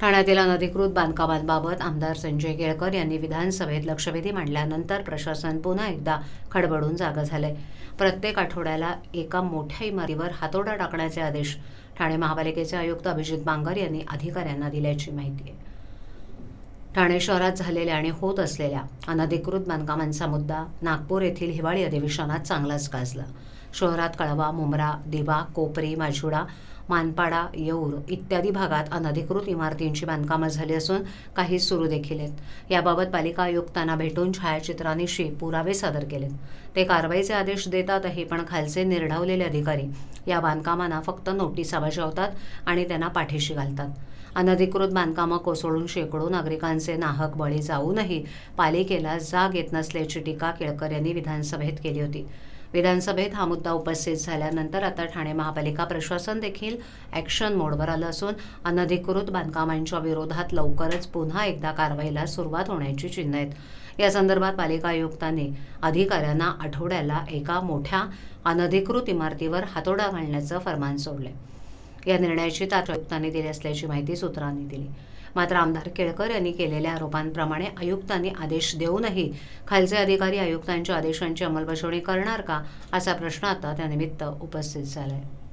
ठाण्यातील अनधिकृत बांधकामांबाबत आमदार संजय केळकर यांनी विधानसभेत लक्षवेधी मांडल्यानंतर प्रशासन पुन्हा एकदा खडबडून जागं झालंय प्रत्येक आठवड्याला एका मोठ्या इमारतीवर हातोडा टाकण्याचे आदेश ठाणे महापालिकेचे आयुक्त अभिजित बांगर यांनी अधिकाऱ्यांना दिल्याची माहिती आहे. ठाणे शहरात झालेल्या आणि होत असलेल्या अनधिकृत बांधकामांचा मुद्दा नागपूर येथील हिवाळी अधिवेशनात चांगलाच गाजला. शहरात कळवा मुंब्रा दिवा कोपरी माजुडा मानपाडा येऊर इत्यादी भागात अनधिकृत इमारतींची बांधकामं झाली असून काही सुरू देखील आहेत. याबाबत पालिका आयुक्तांना भेटून छायाचित्रांनीशी पुरावे सादर केलेत. ते कारवाईचे आदेश देतातही पण खालचे निर्ढावलेले अधिकारी. या बांधकामांना फक्त नोटिसा बजावतात आणि त्यांना पाठीशी घालतात. अनधिकृत बांधकामं कोसळून शेकडो नागरिकांचे नाहक बळी जाऊनही पालिकेला जाग येत नसल्याची टीका केळकर यांनी विधानसभेत केली होती. विधानसभेत हा मुद्दा उपस्थित झाल्यानंतर आता ठाणे महापालिका प्रशासन देखील ॲक्शन मोडवर आलं असून अनधिकृत बांधकामांच्या विरोधात लवकरच पुन्हा एकदा कारवाईला सुरुवात होण्याची चिन्ह आहेत. या संदर्भात पालिका आयुक्तांनी अधिकाऱ्यांना आठवड्याला एका मोठ्या अनधिकृत इमारतीवर हातोडा घालण्याचं फरमान सोडले या निर्णयाची तात्काळ आयुक्तांनी दिली असल्याची माहिती सूत्रांनी दिली. मात्र आमदार केळकर यांनी केलेल्या आरोपांप्रमाणे आयुक्तांनी आदेश देऊनही खालचे अधिकारी आयुक्तांच्या आदेशांची अंमलबजावणी करणार का असा प्रश्न आता त्यानिमित्त उपस्थित झाला आहे